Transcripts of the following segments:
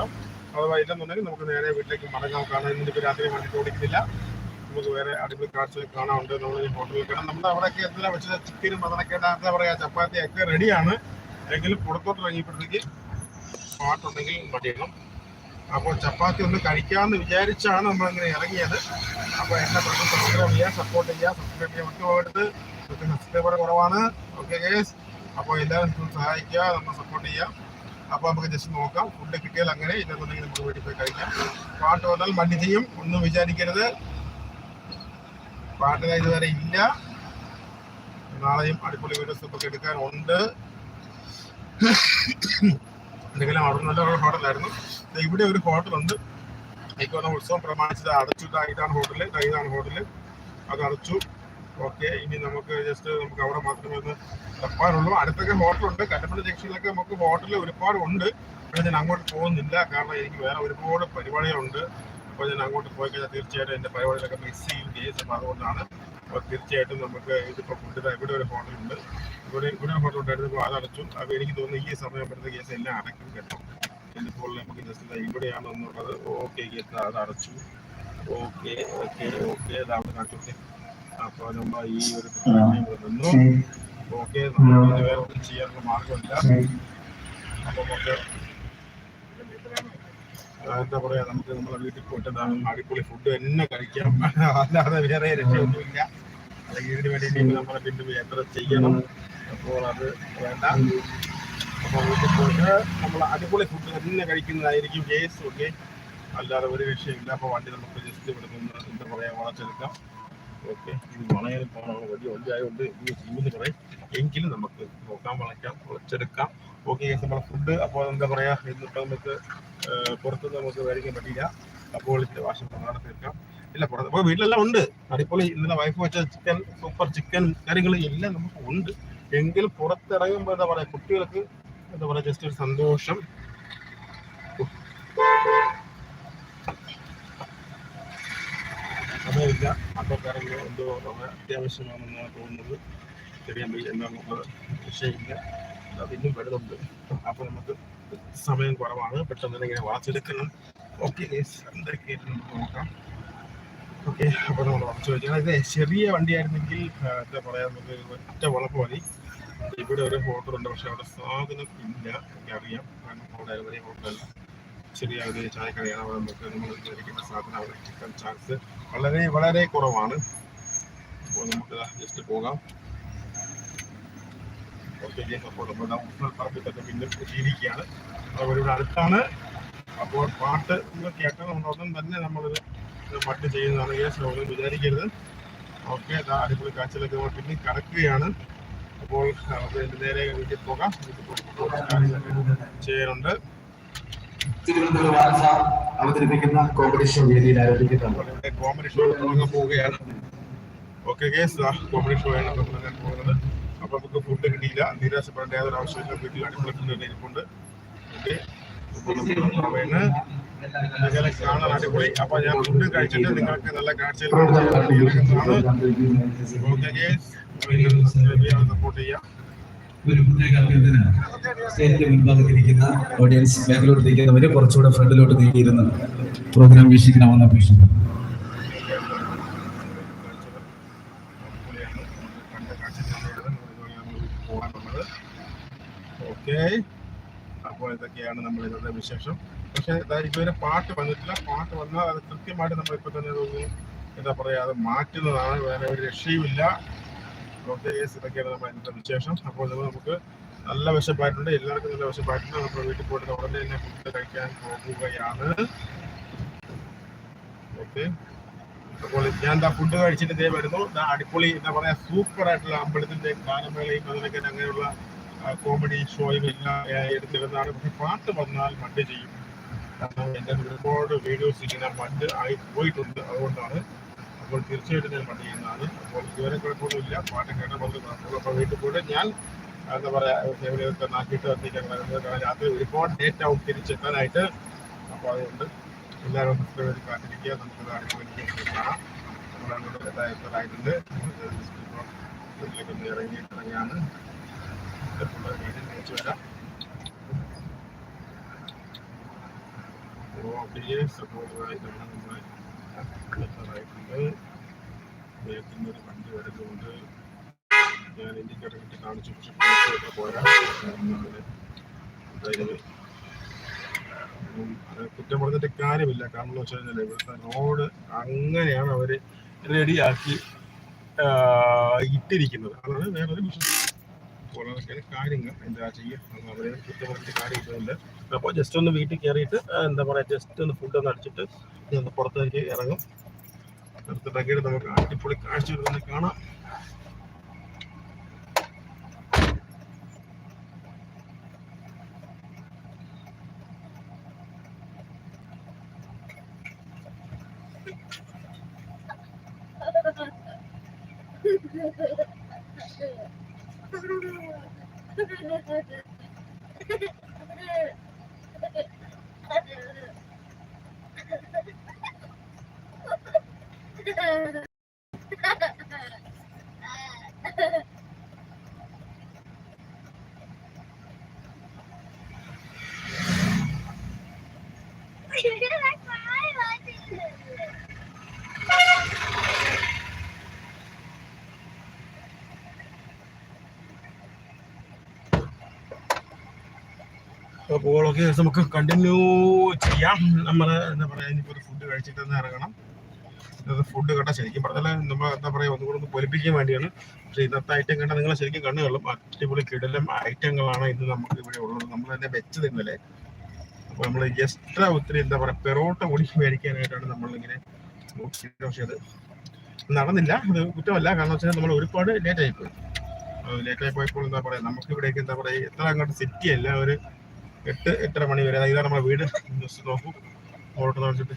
കേട്ടോ അഥവാ ഇല്ലെന്നുണ്ടെങ്കിൽ നമുക്ക് നേരെ വീട്ടിലേക്ക് മടങ്ങാം. കാരണം ഇന്നിപ്പോൾ രാത്രി വണ്ടി ഓടിക്കുന്നില്ല. നമുക്ക് വേറെ അടിപൊളി കാഴ്ച കാണാനുണ്ട്. നമ്മൾ ഈ ഹോട്ടലിൽ കാണാം നമ്മുടെ അവിടെയൊക്കെ എന്തിനാ വെച്ചാൽ ചിക്കനും അതൊക്കെ എന്താ പറയാ? ചപ്പാത്തി ഒക്കെ റെഡിയാണ് എങ്കിലും പുറത്തോട്ട് ഇറങ്ങിയപ്പോഴത്തേക്ക് പാട്ടുണ്ടെങ്കിൽ മടിയണം അപ്പോൾ ചപ്പാത്തി ഒന്ന് കഴിക്കാമെന്ന് വിചാരിച്ചാണ് നമ്മൾ അങ്ങനെ ഇറങ്ങിയത്. അപ്പോൾ എന്നെ പ്രശ്നം സബ്സ്ക്രൈബ് ചെയ്യുക സപ്പോർട്ട് ചെയ്യുക സബ്സ്ക്രൈബ് ചെയ്യാൻ മറ്റു പോകരുത് സബ്സ്ക്രൈബർ കുറവാണ്. ഓക്കെ ഗേസ് അപ്പോൾ എല്ലാവരും സഹായിക്കുക നമ്മൾ സപ്പോർട്ട് ചെയ്യാം അപ്പോൾ നമുക്ക് ജസ്റ്റ് നോക്കാം. ഫുഡ് കിട്ടിയാൽ അങ്ങനെ ഇല്ലെന്നുണ്ടെങ്കിൽ നമുക്ക് വീട്ടിൽ പോയി കഴിക്കാം. പാട്ട് വന്നാൽ മണ്ണി ചെയ്യും. ഒന്നും വിചാരിക്കരുത്. പാട്ടിന് ഇതുവരെ ഇല്ല. നാളെയും അടിപൊളി വീഡിയോസ് ഒക്കെ എടുക്കാനുണ്ട്. എന്തെങ്കിലും അവിടെ നല്ല ഹോട്ടലായിരുന്നു. ഇവിടെ ഒരു ഹോട്ടലുണ്ട്. തോന്നുന്ന ഉത്സവം പ്രമാണിച്ചത് അടച്ചിട്ടായിട്ടാണ് ഹോട്ടൽ. ഇതാണ് ഹോട്ടൽ. അത് അടച്ചു. ഓക്കെ ഇനി നമുക്ക് ജസ്റ്റ് നമുക്ക് അവിടെ മാത്രമേ ഒന്ന് തപ്പാനുള്ളൂ അടുത്തൊക്കെ ഹോട്ടലുണ്ട്. കട്ടപ്പന ജംഗ്ഷനിലൊക്കെ നമുക്ക് ഹോട്ടൽ ഒരുപാട് ഉണ്ട് പക്ഷേ ഞാൻ അങ്ങോട്ട് പോകുന്നില്ല. കാരണം എനിക്ക് വേറെ ഒരുപാട് പരിപാടികളുണ്ട്. അപ്പോൾ ഞാൻ അങ്ങോട്ട് പോയി കഴിഞ്ഞാൽ തീർച്ചയായിട്ടും എന്റെ പരിപാടികളൊക്കെ മിസ് ചെയ്യും കേസ് അപ്പോൾ അതുകൊണ്ടാണ് അപ്പോൾ തീർച്ചയായിട്ടും നമുക്ക് ഇതിപ്പോൾ ഫുഡ് ഇവിടെ ഒരു ഹോട്ടലുണ്ട്. ഇവിടെ ഇവിടെ ഹോട്ടൽ ഉണ്ടായിരുന്നപ്പോൾ അത് അടച്ചു അപ്പോൾ എനിക്ക് തോന്നുന്നു ഈ സമയപ്പെടുന്ന കേസ് എല്ലാം അടക്കും കേട്ടോ. ഇപ്പോൾ നമുക്ക് ജസ്റ്റ് ഇവിടെയാണ് എന്നുള്ളത്. ഓക്കെ അത് അടച്ചു ഓക്കെ ഓക്കെ ഓക്കെ. അതാണ് കാണിച്ചു അപ്പോൾ നമ്മൾ ഈ ഒരു നിന്നു ഓക്കെ നമുക്ക് വേറെ ഒന്നും ചെയ്യാനുള്ള മാർഗമില്ല അപ്പോൾ നമുക്ക് എന്താ പറയാ നമുക്ക് നമ്മളെ വീട്ടിൽ പോയിട്ട് അടിപൊളി ഫുഡ് തന്നെ കഴിക്കാം. അല്ലാതെ വേറെ രക്ഷയൊന്നുമില്ല. അല്ലെങ്കിൽ ഇതിന് വേണ്ടി നമ്മളെ വീണ്ടും യാത്ര ചെയ്യണം. അപ്പോൾ അത് വേണ്ട. അപ്പോൾ വീട്ടിൽ പോയിട്ട് നമ്മൾ അടിപൊളി ഫുഡ് തന്നെ കഴിക്കുന്നതായിരിക്കും കേസ് ഓക്കെ അല്ലാതെ ഒരു രക്ഷയില്ല അപ്പോൾ വണ്ടി നമുക്ക് ജസ്റ്റ് ഇവിടെ നിന്ന് എന്താ പറയാ വളച്ചെടുക്കാം. ഓക്കെ. ഇത് വളരെ പോകണം വലിയ വലിയ ആയതുകൊണ്ട് ഇത് ചെയ്യുമെന്ന് പറയും എങ്കിലും നമുക്ക് നോക്കാം വളയ്ക്കാം വളച്ചെടുക്കാം. ഓക്കെ നമ്മുടെ ഫുഡ് അപ്പോൾ എന്താ പറയാ ഇന്നിപ്പോൾ നമുക്ക് പുറത്ത് നമുക്ക് മേടിക്കാൻ പറ്റില്ല അപ്പോൾ ഇതിന്റെ വാശം പ്രധാന തീർക്കാം ഇല്ല പുറത്ത് അപ്പോൾ വീട്ടിലെല്ലാം ഉണ്ട്. അടിപൊളി ഇന്നലെ വൈഫ് വെച്ച ചിക്കൻ സൂപ്പർ ചിക്കൻ കാര്യങ്ങൾ എല്ലാം നമുക്ക് ഉണ്ട്. എങ്കിലും പുറത്തിറങ്ങുമ്പോൾ എന്താ പറയാ കുട്ടികൾക്ക് എന്താ പറയാ ജസ്റ്റ് ഒരു സന്തോഷം. അതല്ല മക്കൾക്കാരെങ്കിലും എന്തോ അത്യാവശ്യമാണെന്നാണ് തോന്നുന്നത്. ശരിയാൻ വയ്യ നമുക്ക് വിഷയമില്ല. അത് ഇന്നും വരുന്നുണ്ട് അപ്പോൾ നമുക്ക് സമയം കുറവാണ്. പെട്ടെന്ന് തന്നെ ഇങ്ങനെ വാച്ചെടുക്കണം ഓക്കെ എന്തൊക്കെ നോക്കാം. ഓക്കെ അപ്പോൾ നമ്മൾ ഉറച്ചു വെച്ചാൽ ഇത് ചെറിയ വണ്ടിയായിരുന്നെങ്കിൽ എന്താ പറയാ നമുക്ക് ഒറ്റ വളപ്പ് മതി. ഇവിടെ ഒരു ഹോട്ടൽ ഉണ്ട് പക്ഷെ അവിടെ സാധനം ഇല്ല. എനിക്കറിയാം. കാരണം അവിടെ വലിയ ഹോട്ടലല്ല. ഒരു ചായക്കടയാണ് നമുക്ക് നമ്മൾ മേടിക്കുന്ന സാധനം അവിടെ കിട്ടാൻ ചാൻസ് വളരെ വളരെ കുറവാണ്. അപ്പോൾ നമുക്ക് ജസ്റ്റ് പോകാം. ഓക്കെ അപ്പോൾ അപ്പോൾ അടുത്താണ്. അപ്പോൾ പാട്ട് നിങ്ങൾ കേൾക്കണം തന്നെ നമ്മളിത് മട്ട് ചെയ്യുന്നതാണ്. കേസ് ഒന്നും വിചാരിക്കരുത്. ഓക്കെ അടിപൊളി കാഴ്ചയിലൊക്കെ നമ്മൾ പിന്നെ കടക്കുകയാണ്. അപ്പോൾ നേരെ വീട്ടിൽ പോകാം. ചെയ്യാനുണ്ട് തിരുവനന്തപുരം വാർത്ത അവതരിപ്പിക്കുന്ന കോമ്പറ്റീഷൻ വേദിയിൽ ആരംഭിക്കുന്നുണ്ട്. കോമഡി ഷോ തുടങ്ങാൻ പോവുകയാണ്. ഓക്കെ കേസ് കോമഡി ഷോ ആണ് തുടങ്ങാൻ പോകുന്നത്. അപ്പൊ നമുക്ക് ഫുഡ് കിട്ടിയില്ല. നിരാശപ്പെടേണ്ട യാതൊരു ആവശ്യമില്ല. വീട്ടിൽ അടിപൊളി ഫുഡ് ഇരിപ്പുണ്ട്. ഓക്കെ നിങ്ങളെ കാണാൻ അടിപൊളി. അപ്പൊ ഞാൻ ഫുഡ് കഴിച്ചിട്ട് നിങ്ങൾക്ക് നല്ല കാഴ്ചയിൽ ഓക്കെ കേസ് സപ്പോർട്ട് ചെയ്യാം. ഒരു പ്രത്യേക അഭ്യർത്ഥന. സ്റ്റേജിന്റെ മുൻഭാഗത്തിരിക്കുന്ന ഓഡിയൻസ് ബാക്കിലോട്ടിരിക്കുന്നവര് കുറച്ചുകൂടെ ഫ്രണ്ടിലോട്ട് നീങ്ങിയിരുന്ന് പ്രോഗ്രാം വീക്ഷിക്കണമെന്ന് അപേക്ഷിക്കുന്നു. ഓക്കെ. അപ്പോൾ ഇതൊക്കെയാണ് നമ്മൾ ഇന്നത്തെ വിശേഷം. പക്ഷെ ഇതുവരെ പാട്ട് വന്നിട്ടില്ല. പാട്ട് വന്നാൽ അത് കൃത്യമായിട്ട് നമ്മൾ ഇപ്പൊ തന്നെ തോന്നുന്നു എന്താ പറയാ അത് മാറ്റുന്നതാണ്. വേറെ ഒരു രക്ഷയുമില്ല. ഓക്കെ ഇതൊക്കെയാണ് നമ്മൾ ഇന്നത്തെ വിശേഷം അപ്പോൾ നമുക്ക് നല്ല വിശപ്പായിട്ടുണ്ട്. എല്ലാവർക്കും നല്ല വിശപ്പായിട്ടുണ്ട്. നമ്മുടെ വീട്ടിൽ പോയിട്ട് ഉടനെ തന്നെ ഫുഡ് കഴിക്കാൻ പോകുകയാണ്. ഓക്കെ അപ്പോൾ ഞാൻ എന്താ ഫുഡ് കഴിച്ചിട്ട് ഇതേ വരുന്നു. അടിപൊളി എന്താ പറയാ സൂപ്പർ ആയിട്ടുള്ള അമ്പലത്തിന്റെ ഗാനമേളയും അതിനൊക്കെ അങ്ങനെയുള്ള കോമഡി ഷോയും എല്ലാം എടുത്തിരുന്നാണ് പക്ഷെ പാട്ട് വന്നാൽ മഡ് ചെയ്യും. കാരണം എന്റെ ഒരുപാട് വീഡിയോസ് ഇങ്ങനെ മഡ് ആയി പോയിട്ടുണ്ട്. അതുകൊണ്ടാണ് അപ്പോൾ തീർച്ചയായിട്ടും ഞാൻ മഡ് ചെയ്യുന്നതാണ്. അപ്പോൾ ഇതുവരെ കുഴപ്പമൊന്നുമില്ല. പാട്ട് കേട്ടപ്പോൾ അപ്പോൾ വീട്ടിൽ പോയിട്ട് ഞാൻ എന്താ പറയുക ഫാമിലിയൊക്കെ നാട്ടിട്ട് എത്തിക്കാൻ കാരണം രാത്രി ഒരുപാട് ഡേറ്റ് ആവും. തിരിച്ചെത്താനായിട്ട് അപ്പോൾ അതുകൊണ്ട് എല്ലാവരും കാത്തിരിക്കുക. നമുക്ക് കാണാം. നമ്മൾ എത്താറായിട്ടുണ്ട് ഇറങ്ങിയിട്ടിറങ്ങിയാണ് ഇറങ്ങിയാണ്. തിരിച്ചു വരാം. ഓക്കെ സംഭവമായിട്ടാണ് നമ്മൾ എത്താറായിട്ടുണ്ട് വേഗത്തിൽ ഒരു വണ്ടി വരുന്നുണ്ട്. ഞാൻ ഇൻഡിക്കേറ്റർ കാണിച്ചു. പക്ഷെ പോരാ. കുറ്റം പറഞ്ഞിട്ട് കാര്യമില്ല. കാരണം എന്ന് ഇവിടുത്തെ റോഡ് അങ്ങനെയാണ് അവർ റെഡിയാക്കി ഇട്ടിരിക്കുന്നത്. അതാണ് വേറൊരു വിഷയം കാര്യങ്ങൾ എന്താ അവരെ അപ്പോൾ ജസ്റ്റ് ഒന്ന് വീട്ടിൽ കയറിയിട്ട് എന്താ പറയുക ജസ്റ്റ് ഒന്ന് ഫുഡ് ഒന്ന് അടിച്ചിട്ട് ഒന്ന് പുറത്തേക്ക് ഇറങ്ങും. പുറത്തിറങ്ങിയിട്ട് നമുക്ക് അടിപൊളി കാഴ്ച വരുന്നത് കാണാം. അപ്പോൾ アハハハハ。ഓക്കെ നമുക്ക് കണ്ടിന്യൂ ചെയ്യാം. നമ്മൾ എന്താ പറയുക ഇനിയിപ്പോൾ ഒരു ഫുഡ് കഴിച്ചിട്ട് തന്നെ ഇറങ്ങണം. ഇത് ഫുഡ് കണ്ട ശരിക്കും പറഞ്ഞാൽ നമ്മൾ എന്താ പറയുക ഒന്നുകൂടെ ഒന്ന് പൊലിപ്പിക്കാൻ വേണ്ടിയാണ്. പക്ഷേ ഇന്നത്തെ ഐറ്റം കണ്ടാൽ നിങ്ങൾ ശരിക്കും കണ്ണു കൊള്ളും അടിപൊളി കിടലം ഐറ്റങ്ങളാണ് ഇന്ന് നമുക്ക് ഇവിടെ ഉള്ളത്. നമ്മൾ തന്നെ വെച്ചത് ഇന്നലെ അപ്പോൾ നമ്മൾ എക്സ്ട്രാ ഒത്തിരി എന്താ പറയുക പെറോട്ട കൂടി മേടിക്കാനായിട്ടാണ് നമ്മളിങ്ങനെ പക്ഷേ അത് നടന്നില്ല. അത് കുറ്റമല്ല. കാരണം വെച്ചാൽ നമ്മൾ ഒരുപാട് ലേറ്റ് ആയിപ്പോയി ലേറ്റ് ആയി പോയപ്പോൾ എന്താ പറയുക നമുക്ക് ഇവിടേക്ക് എന്താ പറയുക എത്ര അങ്ങോട്ട് സെറ്റ് അല്ല ഒരു എട്ട് എട്ടര മണി വരെ. അതായത് നമ്മുടെ വീട്. ജസ്റ്റ് നോക്കൂ. ഓട്ടോ നോക്കിയിട്ട്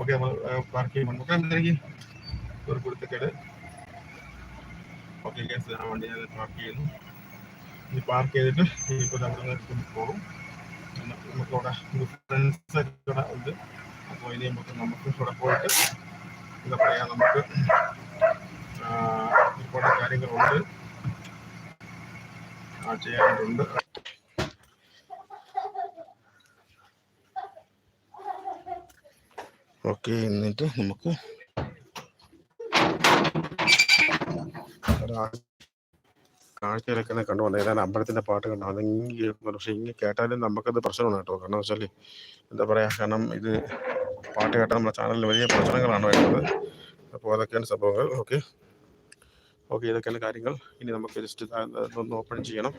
ഓക്കെ നമ്മൾ പാർക്ക് ചെയ്യുമ്പോൾ നമുക്ക് എന്തെങ്കിലും ഒരു കുടുത്തക്കേട് ഓക്കെ കേസ് ആ വണ്ടി ഞാൻ പാർക്ക് ചെയ്യുന്നു. ഇനി പാർക്ക് ചെയ്തിട്ട് ഇപ്പോൾ നമ്മൾ പോകും പിന്നെ നമുക്കവിടെ ഫ്രണ്ട്സ് ഇവിടെ ഉണ്ട്. അപ്പോൾ ഇനി നമുക്ക് നമുക്ക് ഇവിടെ പോയിട്ട് എന്താ പറയുക നമുക്ക് ഒരുപാട് കാര്യങ്ങളുണ്ട്. ആ ഓക്കെ എന്നിട്ട് നമുക്ക് കാഴ്ച കാഴ്ചയിലൊക്കെ ഒന്ന് കണ്ടു വന്നത്. ഏതാണ്ട് അമ്പലത്തിന്റെ പാട്ട് കണ്ടു. അത് ഇങ്ങനെ പക്ഷെ ഇങ്ങനെ കേട്ടാലും നമുക്കത് പ്രശ്നമാണ് കേട്ടോ. കാരണം വെച്ചാൽ എന്താ പറയാ കാരണം ഇത് പാട്ട് കേട്ടാൽ നമ്മുടെ ചാനലിൽ വലിയ പ്രശ്നങ്ങളാണ് വരുന്നത്. അപ്പോൾ അതൊക്കെയാണ് സംഭവങ്ങൾ. ഓക്കെ. ഓക്കെ ഇതൊക്കെയാണ് കാര്യങ്ങൾ. ഇനി നമുക്ക് ജസ്റ്റ് ഇതൊന്ന് ഓപ്പൺ ചെയ്യണം.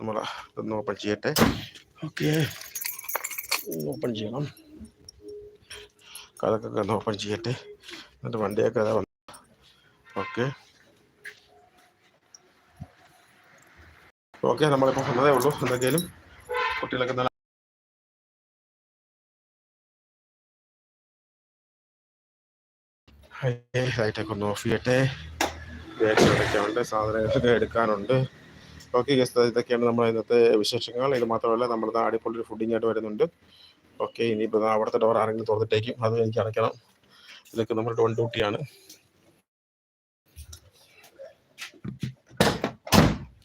നമ്മൾ ഇതൊന്ന് ഓപ്പൺ ചെയ്യട്ടെ. ഓക്കെ. ഓപ്പൺ ചെയ്യണം. അതൊക്കെ ഒന്ന് ഓപ്പൺ ചെയ്യട്ടെ എന്നിട്ട് വണ്ടിയൊക്കെ അതാ വന്നു. ഓക്കെ. ഓക്കെ നമ്മളിപ്പോൾ വന്നതേ ഉള്ളൂ. എന്തെങ്കിലും കുട്ടികളൊക്കെ നല്ല ലൈറ്റൊക്കെ ഒന്ന് ഓഫ് ചെയ്യട്ടെ. ബാഗുകളൊക്കെ ഉണ്ട് സാധനങ്ങളൊക്കെ എടുക്കാനുണ്ട്. ഓക്കെ ഗസ്റ്റ് ഇതൊക്കെയാണ് നമ്മുടെ ഇന്നത്തെ വിശേഷങ്ങൾ. ഇത് മാത്രമല്ല നമ്മുടെ അടിപൊളി ഫുഡിങ്ങായിട്ട് വരുന്നുണ്ട്. ഓക്കെ ഇനിയിപ്പോൾ അവിടുത്തെ ഡോർ ആരെങ്കിലും തുറന്നിട്ടേക്കും. അത് എനിക്ക് അടയ്ക്കണം. ഇതൊക്കെ നമ്മൾ ഡോൺ ഡ്യൂട്ടിയാണ്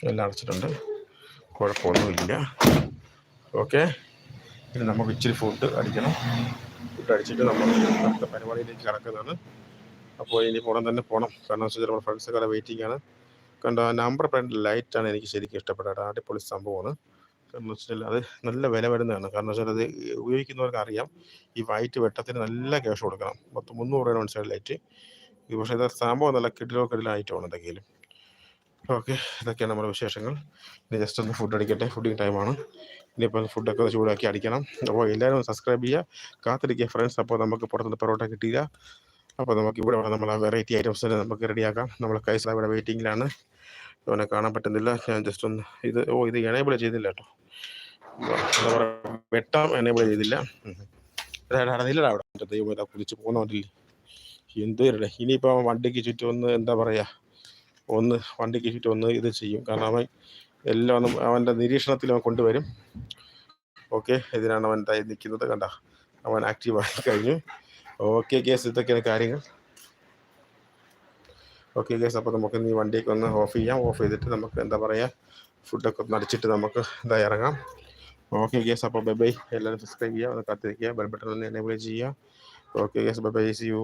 എല്ലാം അടച്ചിട്ടുണ്ട്. കുഴപ്പമൊന്നുമില്ല. ഓക്കെ ഇനി നമുക്ക് ഇച്ചിരി ഫുഡ് അടിക്കണം. ഫുഡ് അടിച്ചിട്ട് നമ്മൾ നമ്മുടെ പരിപാടിയിലേക്ക് കിടക്കുന്നതാണ്. അപ്പോൾ ഇനി പോകണം തന്നെ പോകണം കാരണം വെച്ചാൽ നമ്മുടെ ഫ്രണ്ട്സൊക്കെ വെയിറ്റിംഗ് ആണ്. കണ്ട നമ്പർ പ്ലാന്റ് ലൈറ്റാണ് എനിക്ക് ശരിക്കും ഇഷ്ടപ്പെട്ടത്. അടിപൊളി സംഭവമാണ്. കാരണം വെച്ചാൽ അത് നല്ല വില വരുന്നതാണ്. കാരണം വെച്ചാൽ അത് ഉപയോഗിക്കുന്നവർക്ക് അറിയാം. ഈ വൈറ്റ് വെട്ടത്തിന് നല്ല ക്യാഷ് കൊടുക്കണം. പത്ത് മുന്നൂറ് രൂപയാണ് മനസ്സിലായി ലൈറ്റ്. പക്ഷേ ഇത് സംഭവം നല്ല കിടിലോ കിടിലോ ഐറ്റമാണ് എന്തെങ്കിലും ഓക്കെ ഇതൊക്കെയാണ് നമ്മുടെ വിശേഷങ്ങൾ. ഇനി ജസ്റ്റ് ഒന്ന് ഫുഡ് അടിക്കട്ടെ. ഫുഡിങ് ടൈമാണ് ഇനിയിപ്പോൾ ഫുഡൊക്കെ ചൂടാക്കി അടിക്കണം. അപ്പോൾ എല്ലാവരും സബ്സ്ക്രൈബ് ചെയ്യുക. കാത്തിരിക്കുക ഫ്രണ്ട്സ് അപ്പോൾ നമുക്ക് പുറത്തുനിന്ന് പൊറോട്ട കിട്ടിയില്ല. അപ്പോൾ നമുക്ക് ഇവിടെ നമ്മൾ വെറൈറ്റി ഐറ്റംസ് നമുക്ക് റെഡിയാക്കാം നമ്മൾ കൈസ ഇവിടെ വെയിറ്റിങ്ങിലാണ് ഇവനെ കാണാൻ പറ്റുന്നില്ല. ഞാൻ ജസ്റ്റ് ഒന്ന് ഇത് ഓ ഇത് എനേബിൾ ചെയ്തില്ല കേട്ടോ. എന്താ വെട്ടാം എനേബിൾ ചെയ്തില്ല. നടന്നില്ലടാ അവിടെ. ദൈവം കുതിച്ച് എന്ത് ഇരടെ ഇനിയിപ്പോൾ വണ്ടിക്ക് ചുറ്റും ഒന്ന് എന്താ പറയുക ഒന്ന് വണ്ടിക്ക് ചുറ്റും ഒന്ന് ഇത് ചെയ്യും. കാരണം അവൻ എല്ലാം ഒന്നും അവന്റെ നിരീക്ഷണത്തിൽ അവൻ കൊണ്ടുവരും. ഓക്കെ ഇതിനാണ് അവൻ ദാ നിൽക്കുന്നത്. കണ്ട അവൻ ആക്റ്റീവായി കഴിഞ്ഞു. ഓക്കെ കേസ് ഇതൊക്കെയാണ് കാര്യങ്ങൾ. ഓക്കെ കേസ് അപ്പോൾ നമുക്ക് ഈ വണ്ടിയൊക്കെ ഒന്ന് ഓഫ് ചെയ്യാം. ഓഫ് ചെയ്തിട്ട് നമുക്ക് എന്താ പറയുക ഫുഡൊക്കെ ഒന്ന് അടിച്ചിട്ട് നമുക്ക് എന്താ ഇറങ്ങാം. ഓക്കെ ഗ്യാസ് അപ്പോൾ ബൈ ബൈ എല്ലാവരും സബ്സ്ക്രൈബ് ചെയ്യുക ഒന്ന് കാത്തിരിക്കുക ബെൽ ബട്ടൺ എനേബിൾ ചെയ്യുക okay guys bye bye see you